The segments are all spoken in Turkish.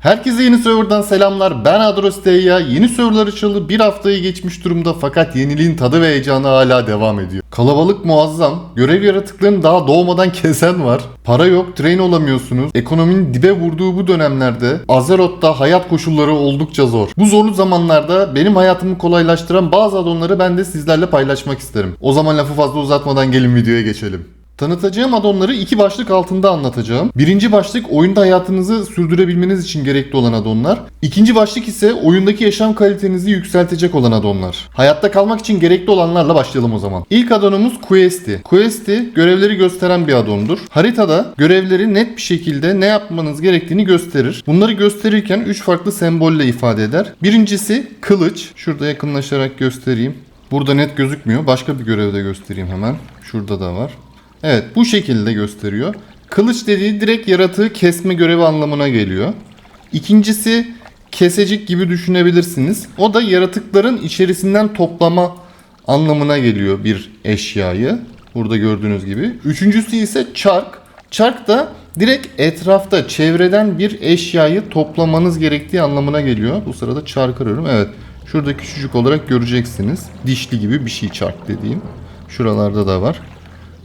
Herkese yeni serverdan selamlar. Ben Adrosteya. Yeni serverlar açıldı. Bir haftayı geçmiş durumda fakat yeniliğin tadı ve heyecanı hala devam ediyor. Kalabalık muazzam. Görev yaratıklarını daha doğmadan kesen var. Para yok, train olamıyorsunuz. Ekonominin dibe vurduğu bu dönemlerde Azeroth'ta hayat koşulları oldukça zor. Bu zorlu zamanlarda benim hayatımı kolaylaştıran bazı adonları ben de sizlerle paylaşmak isterim. O zaman lafı fazla uzatmadan gelin videoya geçelim. Tanıtacağım addonları iki başlık altında anlatacağım. Birinci başlık oyunda hayatınızı sürdürebilmeniz için gerekli olan addonlar. İkinci başlık ise oyundaki yaşam kalitenizi yükseltecek olan addonlar. Hayatta kalmak için gerekli olanlarla başlayalım o zaman. İlk addonumuz Quest'i. Quest'i görevleri gösteren bir addondur. Haritada görevleri net bir şekilde ne yapmanız gerektiğini gösterir. Bunları gösterirken 3 farklı sembolle ifade eder. Birincisi kılıç. Şurada yakınlaşarak göstereyim. Burada net gözükmüyor. Başka bir görevde göstereyim hemen. Şurada da var. Evet bu şekilde gösteriyor. Kılıç dediği direkt yaratığı kesme görevi anlamına geliyor. İkincisi kesecik gibi düşünebilirsiniz. O da yaratıkların içerisinden toplama anlamına geliyor bir eşyayı. Burada gördüğünüz gibi. Üçüncüsü ise çark. Çark da direkt etrafta, çevreden bir eşyayı toplamanız gerektiği anlamına geliyor. Bu sırada çark arıyorum. Evet. Şurada küçücük olarak göreceksiniz. Dişli gibi bir şey çark dediğim. Şuralarda da var.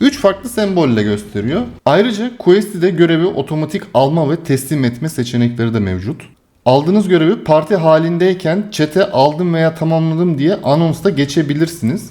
3 farklı sembolle gösteriyor. Ayrıca Quest'de görevi otomatik alma ve teslim etme seçenekleri de mevcut. Aldığınız görevi parti halindeyken çete aldım veya tamamladım diye anonsta geçebilirsiniz.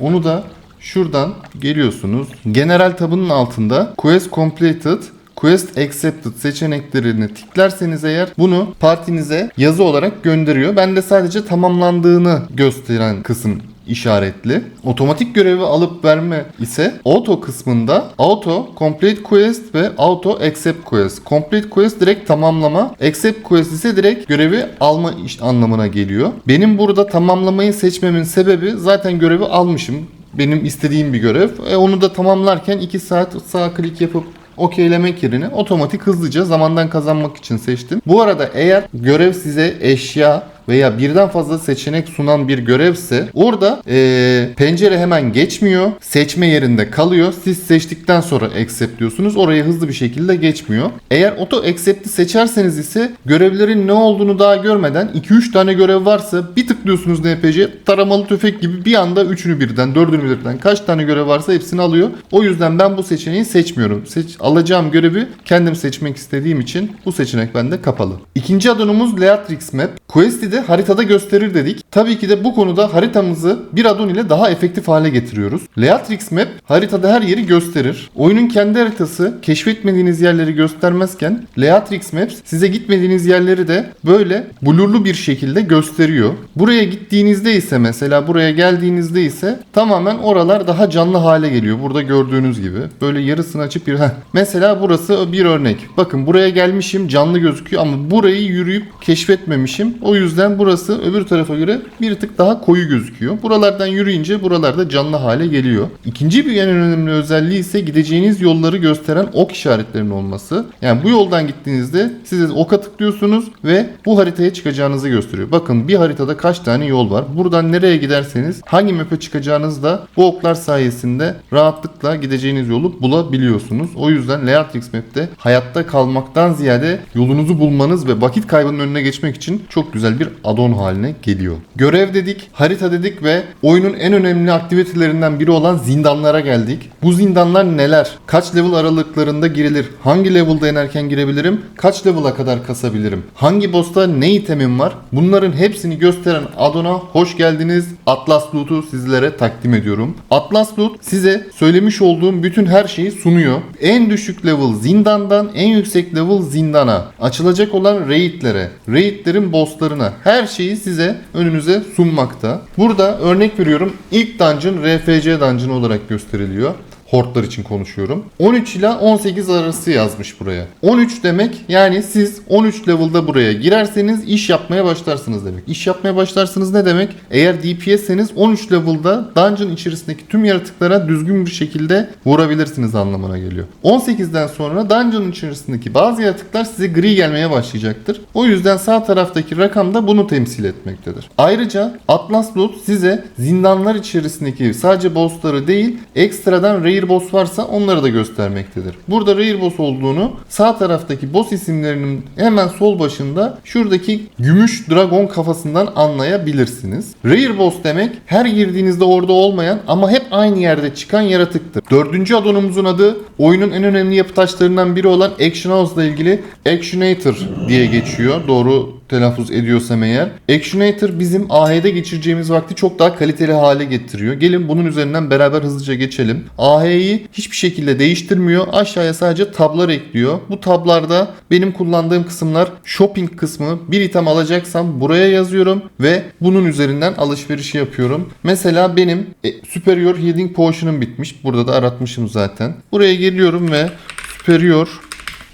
Onu da şuradan geliyorsunuz. General tabının altında Quest Completed Quest Accepted seçeneklerini tiklerseniz eğer bunu partinize yazı olarak gönderiyor. Ben de sadece tamamlandığını gösteren kısım işaretli. Otomatik görevi alıp verme ise auto kısmında auto complete quest ve auto accept quest. Complete quest direkt tamamlama, accept quest ise direkt görevi alma anlamına geliyor. Benim burada tamamlamayı seçmemin sebebi zaten görevi almışım. Benim istediğim bir görev. E, onu da tamamlarken 2 saat sağ klik yapıp okeylemek yerine otomatik hızlıca zamandan kazanmak için seçtim. Bu arada eğer görev size eşya veya birden fazla seçenek sunan bir görevse orada eee, pencere hemen geçmiyor. Seçme yerinde kalıyor. Siz seçtikten sonra accept diyorsunuz. Oraya hızlı bir şekilde geçmiyor. Eğer auto accept'i seçerseniz ise görevlerin ne olduğunu daha görmeden 2-3 tane görev varsa bir tıklıyorsunuz NPC taramalı tüfek gibi bir anda 3'ünü birden 4'ünü birden kaç tane görev varsa hepsini alıyor. O yüzden ben bu seçeneği seçmiyorum. Seç, alacağım görevi kendim seçmek istediğim için bu seçenek bende kapalı. İkinci adonumuz Leatrix Map. Quest'i haritada gösterir dedik. Tabii ki de bu konuda haritamızı bir adon ile daha efektif hale getiriyoruz. Leatrix Map haritada her yeri gösterir. Oyunun kendi haritası keşfetmediğiniz yerleri göstermezken Leatrix Maps size gitmediğiniz yerleri de böyle blurlu bir şekilde gösteriyor. Buraya gittiğinizde ise mesela buraya geldiğinizde ise tamamen oralar daha canlı hale geliyor. Burada gördüğünüz gibi. Böyle yarısını açıp bir... Mesela burası bir örnek. Bakın buraya gelmişim canlı gözüküyor ama burayı yürüyüp keşfetmemişim. O yüzden burası öbür tarafa göre bir tık daha koyu gözüküyor. Buralardan yürüyünce buralarda canlı hale geliyor. İkinci bir en önemli özelliği ise gideceğiniz yolları gösteren ok işaretlerinin olması. Yani bu yoldan gittiğinizde size oka tıklıyorsunuz ve bu haritaya çıkacağınızı gösteriyor. Bakın bir haritada kaç tane yol var. Buradan nereye giderseniz hangi map'e çıkacağınız da bu oklar sayesinde rahatlıkla gideceğiniz yolu bulabiliyorsunuz. O yüzden Leatrix Map'te hayatta kalmaktan ziyade yolunuzu bulmanız ve vakit kaybının önüne geçmek için çok güzel bir addon haline geliyor. Görev dedik, harita dedik ve oyunun en önemli aktivitelerinden biri olan zindanlara geldik. Bu zindanlar neler? Kaç level aralıklarında girilir? Hangi level'da inerken girebilirim? Kaç level'a kadar kasabilirim? Hangi boss'ta ne itemim var? Bunların hepsini gösteren addon'a hoş geldiniz. Atlas Loot'u sizlere takdim ediyorum. Atlas Loot size söylemiş olduğum bütün her şeyi sunuyor. En düşük level zindandan en yüksek level zindana, açılacak olan raidlere, raidlerin bosslarına her şeyi size önünüze sunmakta. Burada örnek veriyorum ilk dungeon RFC dungeon olarak gösteriliyor. Hortlar için konuşuyorum. 13 ile 18 arası yazmış buraya. 13 demek yani siz 13 level'da buraya girerseniz iş yapmaya başlarsınız demek. İş yapmaya başlarsınız ne demek? Eğer DPS'seniz 13 level'da dungeon içerisindeki tüm yaratıklara düzgün bir şekilde vurabilirsiniz anlamına geliyor. 18'den sonra dungeon içerisindeki bazı yaratıklar size gri gelmeye başlayacaktır. O yüzden sağ taraftaki rakam da bunu temsil etmektedir. Ayrıca Atlas Loot size zindanlar içerisindeki sadece bossları değil ekstradan rare Rare Boss varsa onları da göstermektedir. Burada Rare Boss olduğunu sağ taraftaki boss isimlerinin hemen sol başında şuradaki gümüş dragon kafasından anlayabilirsiniz. Rare Boss demek her girdiğinizde orada olmayan ama hep aynı yerde çıkan yaratıktır. Dördüncü adonumuzun adı oyunun en önemli yapı taşlarından biri olan Action House ile ilgili Actionator diye geçiyor. Doğru telaffuz ediyorsam eğer. Actionator bizim AH'de geçireceğimiz vakti çok daha kaliteli hale getiriyor. Gelin bunun üzerinden beraber hızlıca geçelim. AH'yi hiçbir şekilde değiştirmiyor. Aşağıya sadece tablar ekliyor. Bu tablarda benim kullandığım kısımlar shopping kısmı. Bir item alacaksam buraya yazıyorum ve bunun üzerinden alışverişi yapıyorum. Mesela benim e, Superior Healing Potion'um bitmiş. Burada da aratmışım zaten. Buraya geliyorum ve Superior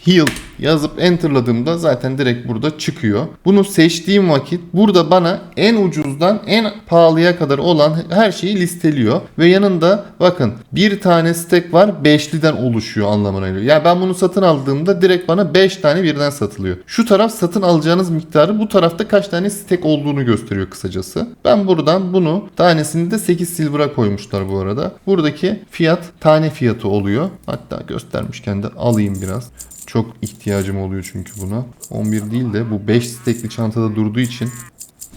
Heal yazıp enterladığımda zaten direkt burada çıkıyor. Bunu seçtiğim vakit burada bana en ucuzdan en pahalıya kadar olan her şeyi listeliyor. Ve yanında bakın bir tane stack var beşliden oluşuyor anlamına geliyor. Yani ben bunu satın aldığımda direkt bana 5 tane birden satılıyor. Şu taraf satın alacağınız miktarı bu tarafta kaç tane stack olduğunu gösteriyor kısacası. Ben buradan bunu tanesini de 8 silver'a koymuşlar bu arada. Buradaki fiyat tane fiyatı oluyor. Hatta göstermişken de alayım biraz. Çok ihtiyacım oluyor çünkü buna. 11 değil de bu 5 stekli çantada durduğu için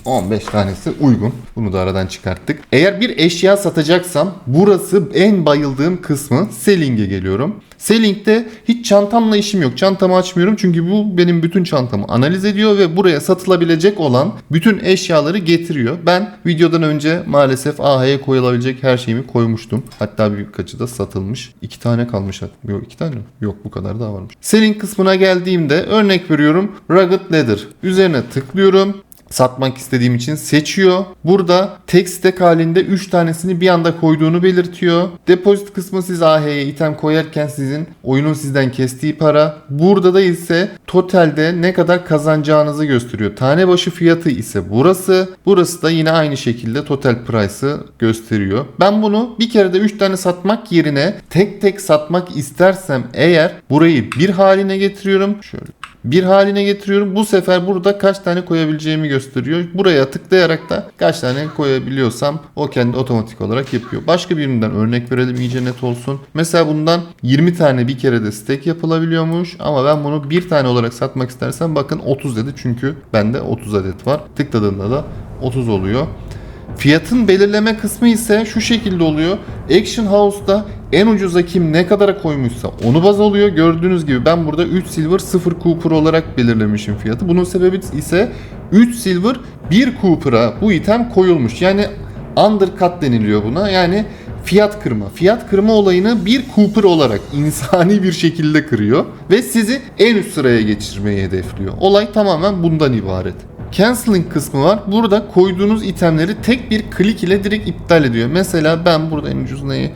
15 tanesi uygun. Bunu da aradan çıkarttık. Eğer bir eşya satacaksam burası en bayıldığım kısmı selling'e geliyorum. Selling'de hiç çantamla işim yok. Çantamı açmıyorum çünkü bu benim bütün çantamı analiz ediyor ve buraya satılabilecek olan bütün eşyaları getiriyor. Ben videodan önce maalesef AH'ye koyulabilecek her şeyimi koymuştum. Hatta birkaçı da satılmış. İki tane kalmış. Yok iki tane mi? Yok bu kadar daha varmış. Selling kısmına geldiğimde örnek veriyorum. Rugged Leather. Üzerine tıklıyorum satmak istediğim için seçiyor. Burada tek stack halinde 3 tanesini bir anda koyduğunu belirtiyor. Depozit kısmı siz AH'ye item koyarken sizin oyunun sizden kestiği para. Burada da ise totalde ne kadar kazanacağınızı gösteriyor. Tane başı fiyatı ise burası. Burası da yine aynı şekilde total price'ı gösteriyor. Ben bunu bir kere de 3 tane satmak yerine tek tek satmak istersem eğer burayı bir haline getiriyorum. Şöyle bir haline getiriyorum. Bu sefer burada kaç tane koyabileceğimi gösteriyor. Buraya tıklayarak da kaç tane koyabiliyorsam o kendi otomatik olarak yapıyor. Başka birinden örnek verelim iyice net olsun. Mesela bundan 20 tane bir kere de stack yapılabiliyormuş ama ben bunu bir tane olarak satmak istersem bakın 30 dedi çünkü bende 30 adet var. Tıkladığında da 30 oluyor. Fiyatın belirleme kısmı ise şu şekilde oluyor. Action House'da en ucuza kim ne kadara koymuşsa onu baz alıyor. Gördüğünüz gibi ben burada 3 silver 0 Cooper olarak belirlemişim fiyatı. Bunun sebebi ise 3 silver 1 Cooper'a bu item koyulmuş. Yani undercut deniliyor buna. Yani fiyat kırma. Fiyat kırma olayını bir Cooper olarak insani bir şekilde kırıyor ve sizi en üst sıraya geçirmeyi hedefliyor. Olay tamamen bundan ibaret. Canceling kısmı var. Burada koyduğunuz itemleri tek bir klik ile direkt iptal ediyor. Mesela ben burada en ucuz neyi?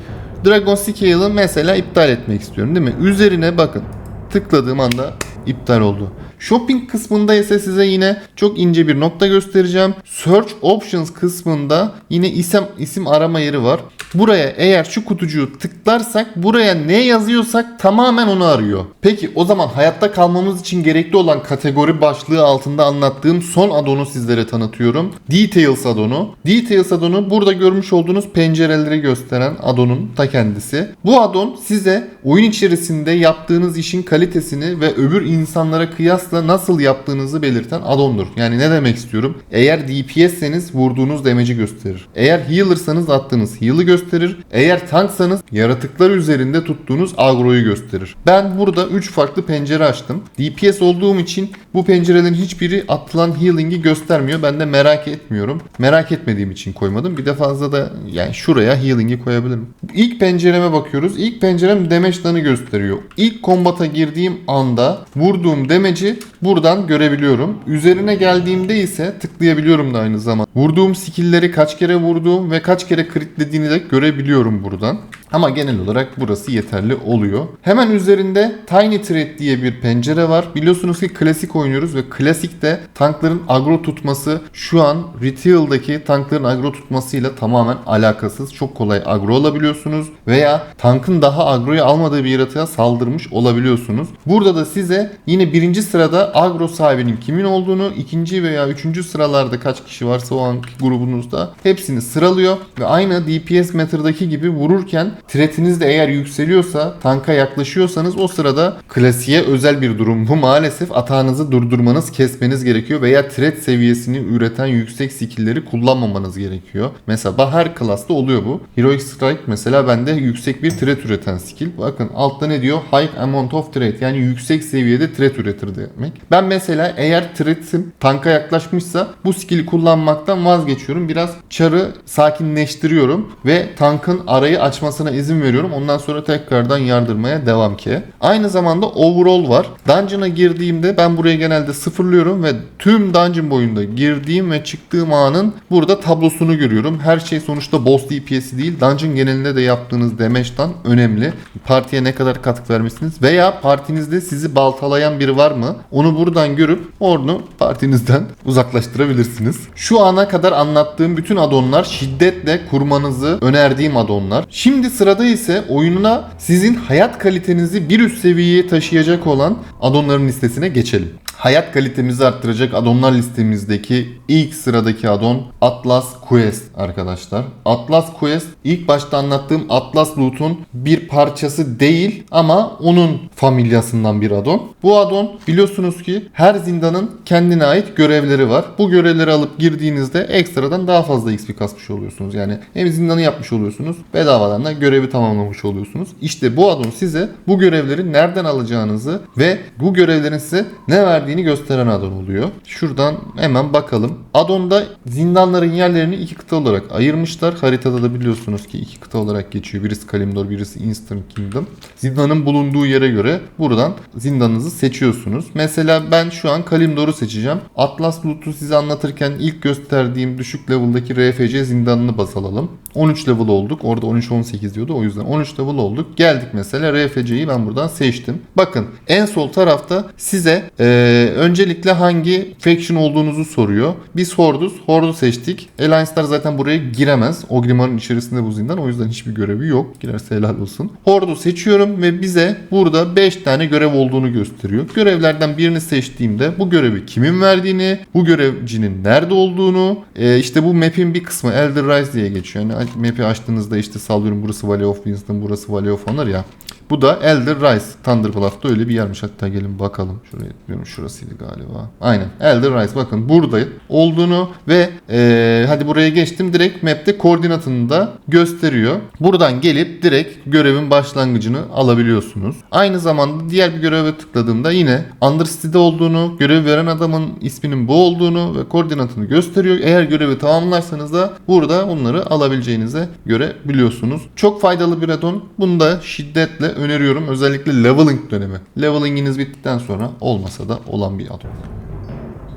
Dragon Scale'ı mesela iptal etmek istiyorum değil mi? Üzerine bakın. Tıkladığım anda iptal oldu. Shopping kısmında ise size yine çok ince bir nokta göstereceğim. Search Options kısmında yine isim isim arama yeri var. Buraya eğer şu kutucuğu tıklarsak buraya ne yazıyorsak tamamen onu arıyor. Peki o zaman hayatta kalmamız için gerekli olan kategori başlığı altında anlattığım son adonu sizlere tanıtıyorum. Details adonu. Details adonu burada görmüş olduğunuz pencereleri gösteren adonun ta kendisi. Bu adon size oyun içerisinde yaptığınız işin kalitesini ve öbür insanlara kıyasla nasıl yaptığınızı belirten adondur. Yani ne demek istiyorum? Eğer DPS'seniz vurduğunuz damage'i gösterir. Eğer healer'sanız attığınız heal'ı gösterir. Eğer tanksanız yaratıklar üzerinde tuttuğunuz agroyu gösterir. Ben burada 3 farklı pencere açtım. DPS olduğum için bu pencerelerin hiçbiri atılan healing'i göstermiyor. Ben de merak etmiyorum. Merak etmediğim için koymadım. Bir de fazla da yani şuraya healing'i koyabilirim. İlk pencereme bakıyoruz. İlk pencerem damage gösteriyor. İlk kombata girdiğim anda vurduğum damage'i buradan görebiliyorum. Üzerine geldiğimde ise tıklayabiliyorum da aynı zamanda. Vurduğum skill'leri kaç kere vurduğum ve kaç kere kritlediğini de görebiliyorum buradan. Ama genel olarak burası yeterli oluyor. Hemen üzerinde Tiny Thread diye bir pencere var. Biliyorsunuz ki klasik oynuyoruz ve klasikte tankların agro tutması şu an Retail'daki tankların agro tutmasıyla tamamen alakasız. Çok kolay agro olabiliyorsunuz veya tankın daha agroyu almadığı bir yaratığa saldırmış olabiliyorsunuz. Burada da size yine birinci sırada agro sahibinin kimin olduğunu, ikinci veya üçüncü sıralarda kaç kişi varsa o anki grubunuzda hepsini sıralıyor ve aynı DPS Matter'daki gibi vururken Threat'iniz de eğer yükseliyorsa tanka yaklaşıyorsanız o sırada klasiğe özel bir durum. Bu maalesef atağınızı durdurmanız, kesmeniz gerekiyor veya threat seviyesini üreten yüksek skill'leri kullanmamanız gerekiyor. Mesela her class'ta oluyor bu. Heroic Strike mesela bende yüksek bir threat üreten skill. Bakın altta ne diyor? High amount of threat yani yüksek seviyede threat üretir demek. Ben mesela eğer threat'im tanka yaklaşmışsa bu skill'i kullanmaktan vazgeçiyorum. Biraz çarı sakinleştiriyorum ve tankın arayı açmasına izin veriyorum. Ondan sonra tekrardan yardırmaya devam ki. Aynı zamanda overall var. Dungeon'a girdiğimde ben buraya genelde sıfırlıyorum ve tüm dungeon boyunda girdiğim ve çıktığım anın burada tablosunu görüyorum. Her şey sonuçta boss DPS'i değil. Dungeon genelinde de yaptığınız damage'dan önemli. Partiye ne kadar katkı vermişsiniz veya partinizde sizi baltalayan biri var mı? Onu buradan görüp onu partinizden uzaklaştırabilirsiniz. Şu ana kadar anlattığım bütün addonlar şiddetle kurmanızı önerdiğim addonlar. Şimdi sırada ise oyununa sizin hayat kalitenizi bir üst seviyeye taşıyacak olan addonların listesine geçelim. Hayat kalitemizi arttıracak addonlar listemizdeki ilk sıradaki addon Atlas Quest arkadaşlar. Atlas Quest ilk başta anlattığım Atlas Loot'un bir parçası değil ama onun familyasından bir addon. Bu addon biliyorsunuz ki her zindanın kendine ait görevleri var. Bu görevleri alıp girdiğinizde ekstradan daha fazla XP kasmış oluyorsunuz. Yani hem zindanı yapmış oluyorsunuz bedavadan da görevi tamamlamış oluyorsunuz. İşte bu addon size bu görevleri nereden alacağınızı ve bu görevlerin size ne verdiğini gösteren addon oluyor. Şuradan hemen bakalım. Addon'da zindanların yerlerini iki kıta olarak ayırmışlar. Haritada da biliyorsunuz ki iki kıta olarak geçiyor. Birisi Kalimdor, birisi Eastern Kingdom. Zindanın bulunduğu yere göre buradan zindanınızı seçiyorsunuz. Mesela ben şu an Kalimdor'u seçeceğim. Atlas Loot'u size anlatırken ilk gösterdiğim düşük level'daki RFC zindanını baz alalım. 13 level olduk. Orada 13-18 diyordu. O yüzden 13 level olduk. Geldik mesela RFC'yi ben buradan seçtim. Bakın en sol tarafta size eee, öncelikle hangi faction olduğunuzu soruyor. Biz Hordus. Hord'u seçtik. Alliance'lar zaten buraya giremez. Ogrimar'ın içerisinde bu zindan. O yüzden hiçbir görevi yok. Girerse helal olsun. Hord'u seçiyorum ve bize burada 5 tane görev olduğunu gösteriyor. Görevlerden birini seçtiğimde bu görevi kimin verdiğini, bu görevcinin nerede olduğunu, e, işte bu map'in bir kısmı Elder Rise diye geçiyor. Yani map'i açtığınızda işte sallıyorum burası Valley of Winston, burası Valley of Honor ya. Bu da Elder Rise. Thunderbluff'ta öyle bir yermiş. Hatta gelin bakalım. Şuraya diyorum şurasıydı galiba. Aynen. Elder Rise. Bakın burada olduğunu ve eee, hadi buraya geçtim. Direkt map'te koordinatını da gösteriyor. Buradan gelip direkt görevin başlangıcını alabiliyorsunuz. Aynı zamanda diğer bir göreve tıkladığımda yine Undercity'de olduğunu, görev veren adamın isminin bu olduğunu ve koordinatını gösteriyor. Eğer görevi tamamlarsanız da burada onları alabileceğinize göre biliyorsunuz. Çok faydalı bir addon. Bunu da şiddetle öneriyorum. Özellikle leveling dönemi. Levelinginiz bittikten sonra olmasa da olan bir addon.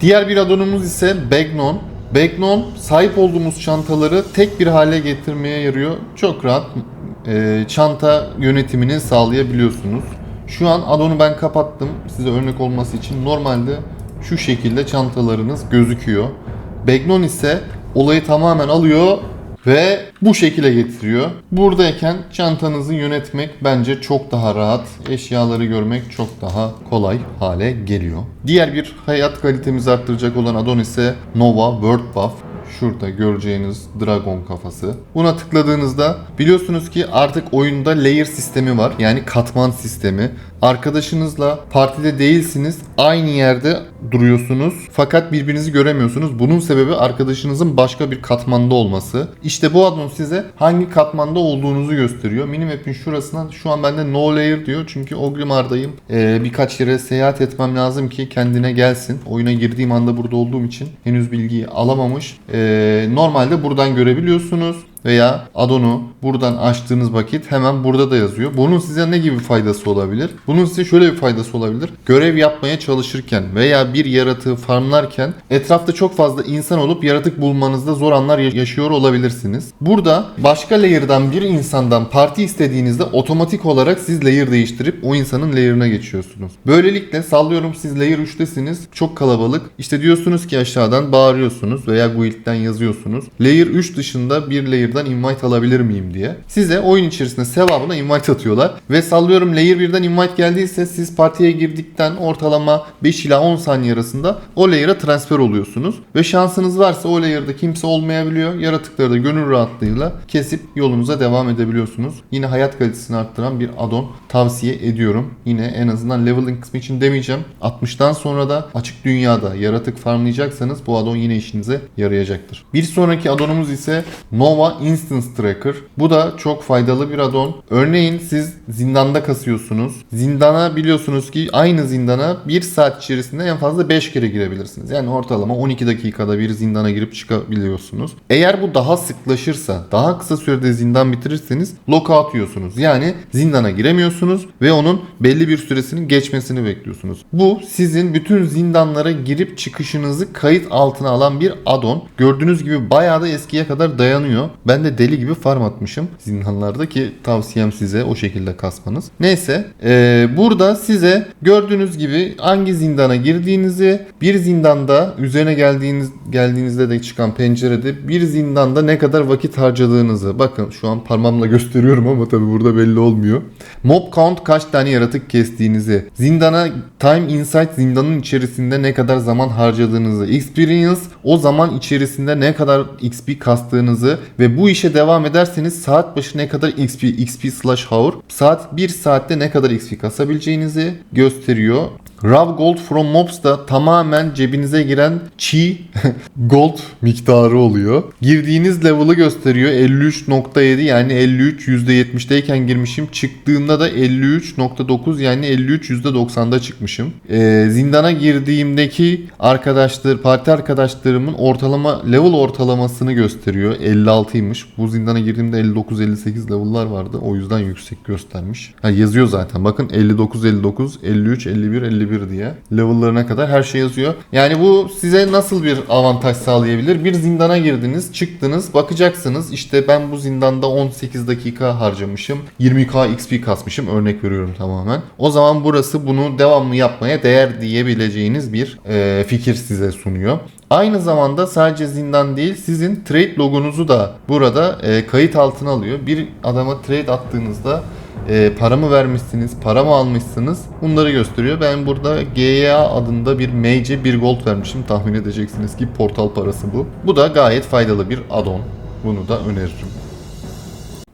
Diğer bir addonumuz ise Bagnon. Bagnon sahip olduğumuz çantaları tek bir hale getirmeye yarıyor. Çok rahat e, çanta yönetimini sağlayabiliyorsunuz. Şu an addonu ben kapattım size örnek olması için. Normalde şu şekilde çantalarınız gözüküyor. Bagnon ise olayı tamamen alıyor ve bu şekilde getiriyor. Buradayken çantanızı yönetmek bence çok daha rahat. Eşyaları görmek çok daha kolay hale geliyor. Diğer bir hayat kalitemizi arttıracak olan addon ise Nova World Buff. Şurada göreceğiniz dragon kafası. Buna tıkladığınızda biliyorsunuz ki artık oyunda layer sistemi var. Yani katman sistemi. Arkadaşınızla partide değilsiniz. Aynı yerde duruyorsunuz. Fakat birbirinizi göremiyorsunuz. Bunun sebebi arkadaşınızın başka bir katmanda olması. İşte bu addon size hangi katmanda olduğunuzu gösteriyor. Minimap'in şurasından şu an bende no layer diyor. Çünkü Ogrimar'dayım. Ee, birkaç yere seyahat etmem lazım ki kendine gelsin. Oyuna girdiğim anda burada olduğum için henüz bilgiyi alamamış. Ee, normalde buradan görebiliyorsunuz veya addonu buradan açtığınız vakit hemen burada da yazıyor. Bunun size ne gibi faydası olabilir? Bunun size şöyle bir faydası olabilir. Görev yapmaya çalışırken veya bir yaratığı farmlarken etrafta çok fazla insan olup yaratık bulmanızda zor anlar ya- yaşıyor olabilirsiniz. Burada başka layer'dan bir insandan parti istediğinizde otomatik olarak siz layer değiştirip o insanın layer'ına geçiyorsunuz. Böylelikle sallıyorum siz layer 3'tesiniz. Çok kalabalık. İşte diyorsunuz ki aşağıdan bağırıyorsunuz veya guild'den yazıyorsunuz. Layer 3 dışında bir layer 1'den invite alabilir miyim diye. Size oyun içerisinde sevabına invite atıyorlar. Ve sallıyorum layer 1'den invite geldiyse siz partiye girdikten ortalama 5 ila 10 saniye arasında o layer'a transfer oluyorsunuz. Ve şansınız varsa o layer'da kimse olmayabiliyor. Yaratıkları da gönül rahatlığıyla kesip yolunuza devam edebiliyorsunuz. Yine hayat kalitesini arttıran bir addon tavsiye ediyorum. Yine en azından leveling kısmı için demeyeceğim. 60'tan sonra da açık dünyada yaratık farmlayacaksanız bu addon yine işinize yarayacaktır. Bir sonraki addonumuz ise Nova Instance Tracker. Bu da çok faydalı bir addon. Örneğin siz zindanda kasıyorsunuz. Zindana biliyorsunuz ki aynı zindana 1 saat içerisinde en fazla 5 kere girebilirsiniz. Yani ortalama 12 dakikada bir zindana girip çıkabiliyorsunuz. Eğer bu daha sıklaşırsa, daha kısa sürede zindan bitirirseniz lockout yiyorsunuz. Yani zindana giremiyorsunuz ve onun belli bir süresinin geçmesini bekliyorsunuz. Bu sizin bütün zindanlara girip çıkışınızı kayıt altına alan bir addon. Gördüğünüz gibi bayağı da eskiye kadar dayanıyor. Ben de deli gibi farm atmışım zindanlarda ki tavsiyem size o şekilde kasmanız. Neyse ee, burada size gördüğünüz gibi hangi zindana girdiğinizi bir zindanda üzerine geldiğiniz geldiğinizde de çıkan pencerede bir zindanda ne kadar vakit harcadığınızı bakın şu an parmağımla gösteriyorum ama tabi burada belli olmuyor. Mob count kaç tane yaratık kestiğinizi, zindana time insight zindanın içerisinde ne kadar zaman harcadığınızı, experience o zaman içerisinde ne kadar XP kastığınızı ve bu işe devam ederseniz saat başı ne kadar XP, XP slash hour, saat 1 saatte ne kadar XP kasabileceğinizi gösteriyor. Raw Gold from Mobs da tamamen cebinize giren çiğ gold miktarı oluyor. Girdiğiniz level'ı gösteriyor 53.7 yani 53 %70'deyken girmişim. Çıktığımda da 53.9 yani 53 %90'da çıkmışım. Ee, zindana girdiğimdeki arkadaşlar, parti arkadaşlarımın ortalama level ortalamasını gösteriyor. 56'ymış. Bu zindana girdiğimde 59-58 level'lar vardı. O yüzden yüksek göstermiş. Ha, yazıyor zaten. Bakın 59-59, 53, 51, 51 diye. Level'larına kadar her şey yazıyor. Yani bu size nasıl bir avantaj sağlayabilir? Bir zindana girdiniz, çıktınız, bakacaksınız. İşte ben bu zindanda 18 dakika harcamışım. 20k XP kasmışım. Örnek veriyorum tamamen. O zaman burası bunu devamlı yapmaya değer diyebileceğiniz bir e, fikir size sunuyor. Aynı zamanda sadece zindan değil sizin trade logonuzu da burada e, kayıt altına alıyor. Bir adama trade attığınızda e, para mı vermişsiniz, para mı almışsınız bunları gösteriyor. Ben burada GA adında bir Mage bir gold vermişim. Tahmin edeceksiniz ki portal parası bu. Bu da gayet faydalı bir addon. Bunu da öneririm.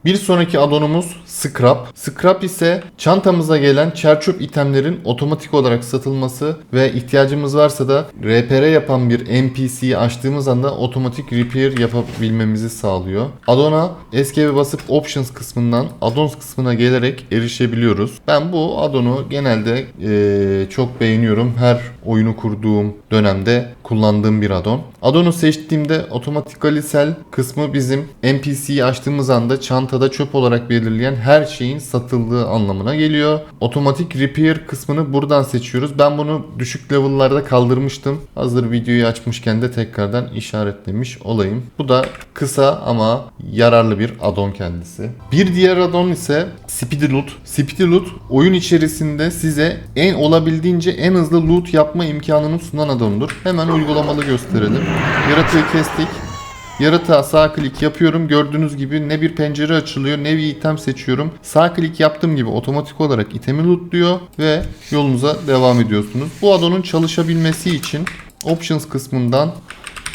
Bir sonraki addonumuz Scrap. Scrap ise çantamıza gelen çerçöp itemlerin otomatik olarak satılması ve ihtiyacımız varsa da RPR yapan bir NPC'yi açtığımız anda otomatik repair yapabilmemizi sağlıyor. Addon'a escape'e basıp options kısmından addons kısmına gelerek erişebiliyoruz. Ben bu addon'u genelde eee, çok beğeniyorum. Her oyunu kurduğum dönemde kullandığım bir addon. Addon'u seçtiğimde otomatikali sell kısmı bizim NPC'yi açtığımız anda çantada çöp olarak belirleyen her şeyin satıldığı anlamına geliyor. Otomatik repair kısmını buradan seçiyoruz. Ben bunu düşük level'larda kaldırmıştım. Hazır videoyu açmışken de tekrardan işaretlemiş olayım. Bu da kısa ama yararlı bir addon kendisi. Bir diğer addon ise Speedy Loot. Speedy Loot oyun içerisinde size en olabildiğince en hızlı loot yapma imkanını sunan addondur. Hemen uygulamalı gösterelim. Yaratığı kestik. Yaratığa sağ klik yapıyorum. Gördüğünüz gibi ne bir pencere açılıyor ne bir item seçiyorum. Sağ klik yaptığım gibi otomatik olarak itemi lootluyor ve yolunuza devam ediyorsunuz. Bu addon'un çalışabilmesi için options kısmından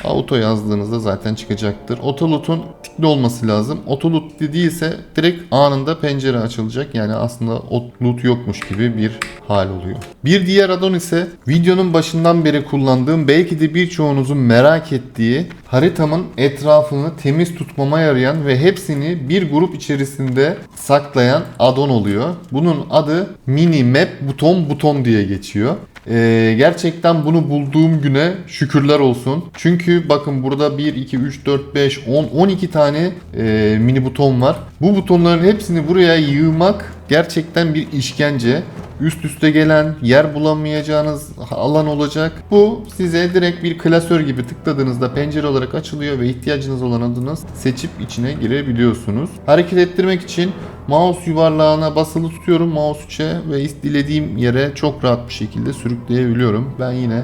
Auto yazdığınızda zaten çıkacaktır. Autoloot'un tıklı olması lazım. Autoloot değilse direkt anında pencere açılacak. Yani aslında o loot yokmuş gibi bir hal oluyor. Bir diğer addon ise videonun başından beri kullandığım belki de birçoğunuzun merak ettiği haritamın etrafını temiz tutmama yarayan ve hepsini bir grup içerisinde saklayan addon oluyor. Bunun adı mini map buton buton diye geçiyor. Ee, gerçekten bunu bulduğum güne şükürler olsun. Çünkü bakın burada 1, 2, 3, 4, 5, 10, 12 tane e, mini buton var. Bu butonların hepsini buraya yığmak gerçekten bir işkence. Üst üste gelen yer bulamayacağınız alan olacak. Bu size direkt bir klasör gibi tıkladığınızda pencere olarak açılıyor ve ihtiyacınız olan adını seçip içine girebiliyorsunuz. Hareket ettirmek için mouse yuvarlağına basılı tutuyorum mouse 3'e ve dilediğim yere çok rahat bir şekilde sürükleyebiliyorum. Ben yine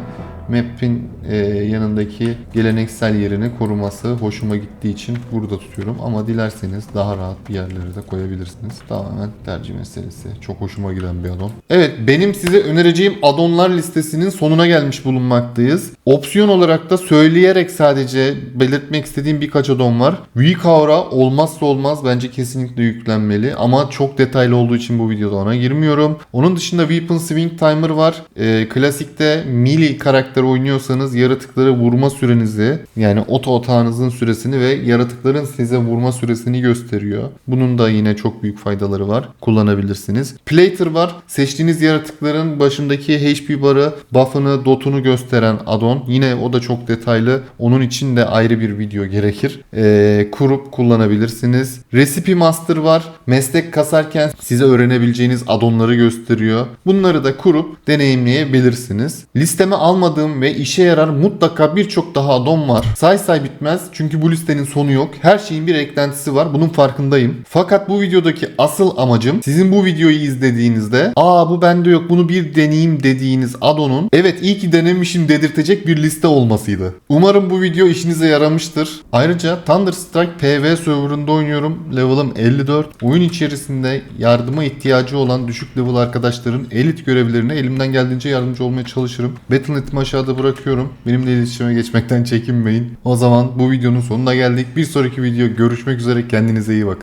Map'in e, yanındaki geleneksel yerini koruması hoşuma gittiği için burada tutuyorum. Ama dilerseniz daha rahat bir yerlere de koyabilirsiniz. Tamamen tercih meselesi. Çok hoşuma giden bir addon. Evet benim size önereceğim addonlar listesinin sonuna gelmiş bulunmaktayız. Opsiyon olarak da söyleyerek sadece belirtmek istediğim birkaç addon var. Weak Aura olmazsa olmaz bence kesinlikle yüklenmeli. Ama çok detaylı olduğu için bu videoda ona girmiyorum. Onun dışında Weapon Swing Timer var. Ee, klasikte melee karakter oynuyorsanız yaratıkları vurma sürenizi yani oto otağınızın süresini ve yaratıkların size vurma süresini gösteriyor. Bunun da yine çok büyük faydaları var. Kullanabilirsiniz. Plater var. Seçtiğiniz yaratıkların başındaki HP barı, buff'ını, dotunu gösteren addon. Yine o da çok detaylı. Onun için de ayrı bir video gerekir. Ee, kurup kullanabilirsiniz. Recipe Master var. Meslek kasarken size öğrenebileceğiniz addonları gösteriyor. Bunları da kurup deneyimleyebilirsiniz. Listeme almadığım ve işe yarar mutlaka birçok daha addon var. Say say bitmez çünkü bu listenin sonu yok. Her şeyin bir eklentisi var. Bunun farkındayım. Fakat bu videodaki asıl amacım sizin bu videoyu izlediğinizde aa bu bende yok bunu bir deneyeyim dediğiniz addon'un evet iyi ki denemişim dedirtecek bir liste olmasıydı. Umarım bu video işinize yaramıştır. Ayrıca Thunderstrike PV serverında oynuyorum. Level'ım 54. Oyun içerisinde yardıma ihtiyacı olan düşük level arkadaşların elit görevlerine elimden geldiğince yardımcı olmaya çalışırım. Battle.net'imi aşağıda bırakıyorum. Benimle iletişime geçmekten çekinmeyin. O zaman bu videonun sonuna geldik. Bir sonraki video görüşmek üzere. Kendinize iyi bakın.